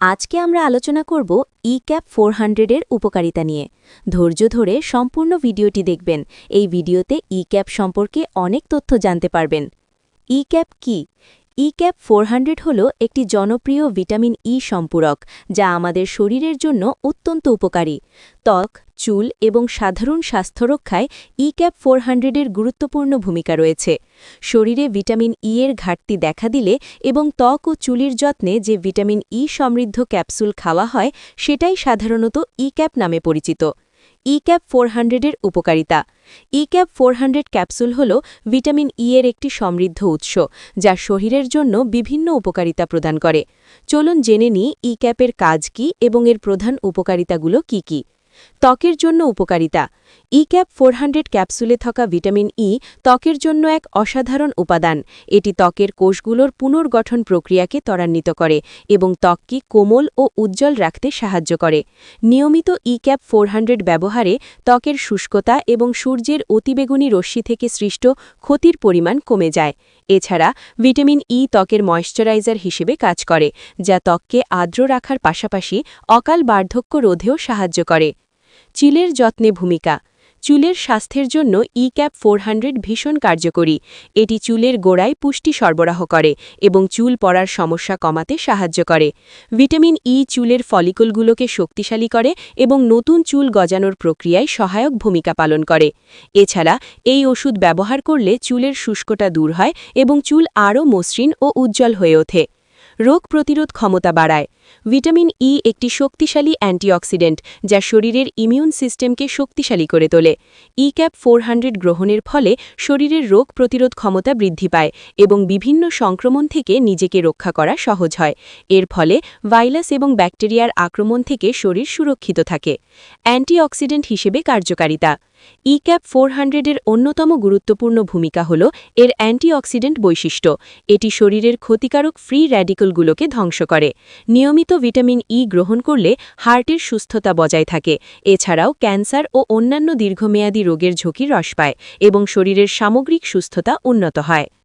আজকে আমরা আলোচনা করব ই ক্যাপ ফোর হান্ড্রেডের উপকারিতা নিয়ে। ধৈর্য ধরে সম্পূর্ণ ভিডিওটি দেখবেন। এই ভিডিওতে ই ক্যাপ সম্পর্কে অনেক তথ্য জানতে পারবেন। ই ক্যাপ কি? ই ক্যাপ ফোর হল একটি জনপ্রিয় ভিটামিন ই সম্পূরক, যা আমাদের শরীরের জন্য অত্যন্ত উপকারী। ত্বক, চুল এবং সাধারণ স্বাস্থ্য রক্ষায় ই ক্যাপ ফোর হান্ড্রেডের গুরুত্বপূর্ণ ভূমিকা রয়েছে। শরীরে ভিটামিন ই এর ঘাটতি দেখা দিলে এবং ত্বক ও চুলির যত্নে যে ভিটামিন ই সমৃদ্ধ ক্যাপসুল খাওয়া হয়, সেটাই সাধারণত ই ক্যাপ নামে পরিচিত। ই ক্যাপ ফোর হান্ড্রেডের উপকারিতা। E cap four hundred capsule হল ভিটামিন ই এর একটি সমৃদ্ধ উৎস, যা শরীরের জন্য বিভিন্ন উপকারিতা প্রদান করে। চলুন জেনে নিই ই ক্যাপের কাজ কি এবং এর প্রধান উপকারিতাগুলো কি কি। ত্বকের জন্য উপকারিতা। ই ক্যাপ ফোর ক্যাপসুলে থাকা ভিটামিন ই ত্বকের জন্য এক অসাধারণ উপাদান। এটি ত্বকের কোষগুলোর পুনর্গঠন প্রক্রিয়াকে ত্বরান্বিত করে এবং ত্বককে কোমল ও উজ্জ্বল রাখতে সাহায্য করে। নিয়মিত ই ক্যাপ ফোর ব্যবহারে ত্বকের শুষ্কতা এবং সূর্যের অতিবেগুনি রশ্মি থেকে সৃষ্ট ক্ষতির পরিমাণ কমে যায়। এছাড়া ভিটামিন ই ত্বকের ময়শ্চারাইজার হিসেবে কাজ করে, যা ত্বককে আর্দ্র রাখার পাশাপাশি অকাল বার্ধক্য রোধেও সাহায্য করে। চুলের যত্নে ভূমিকা। চুলের স্বাস্থ্যের জন্য ই ক্যাপ ফোর ভীষণ কার্যকরী। এটি চুলের গোড়ায় পুষ্টি সরবরাহ করে এবং চুল পড়ার সমস্যা কমাতে সাহায্য করে। ভিটামিন ই চুলের ফলিকলগুলোকে শক্তিশালী করে এবং নতুন চুল গজানোর প্রক্রিয়ায় সহায়ক ভূমিকা পালন করে। এছাড়া, এই ওষুধ ব্যবহার করলে চুলের শুষ্কতা দূর হয় এবং চুল আরও মসৃণ ও উজ্জ্বল হয়ে ওঠে। রোগ প্রতিরোধ ক্ষমতা বাড়ায়। ভিটামিন ই একটি শক্তিশালী অ্যান্টিঅক্সিডেন্ট যা শরীরের ইমিউন সিস্টেমকে শক্তিশালী করে তোলে। ই ক্যাপ ফোর গ্রহণের ফলে শরীরের রোগ প্রতিরোধ ক্ষমতা বৃদ্ধি পায় এবং বিভিন্ন সংক্রমণ থেকে নিজেকে রক্ষা করা সহজ হয়। এর ফলে ভাইরাস এবং ব্যাকটেরিয়ার আক্রমণ থেকে শরীর সুরক্ষিত থাকে। অ্যান্টিঅক্সিডেন্ট হিসেবে কার্যকারিতা। ই ক্যাপ ফোর হান্ড্রেডের অন্যতম গুরুত্বপূর্ণ ভূমিকা হল এর অ্যান্টিঅক্সিডেন্ট বৈশিষ্ট্য। এটি শরীরের ক্ষতিকারক ফ্রি র্যাডিকলগুলোকে ধ্বংস করে। নিয়মিত ভিটামিন ই গ্রহণ করলে হার্টের সুস্থতা বজায় থাকে। এছাড়াও ক্যান্সার ও অন্যান্য দীর্ঘমেয়াদী রোগের ঝুঁকি হ্রাস পায় এবং শরীরের সামগ্রিক সুস্থতা উন্নত হয়।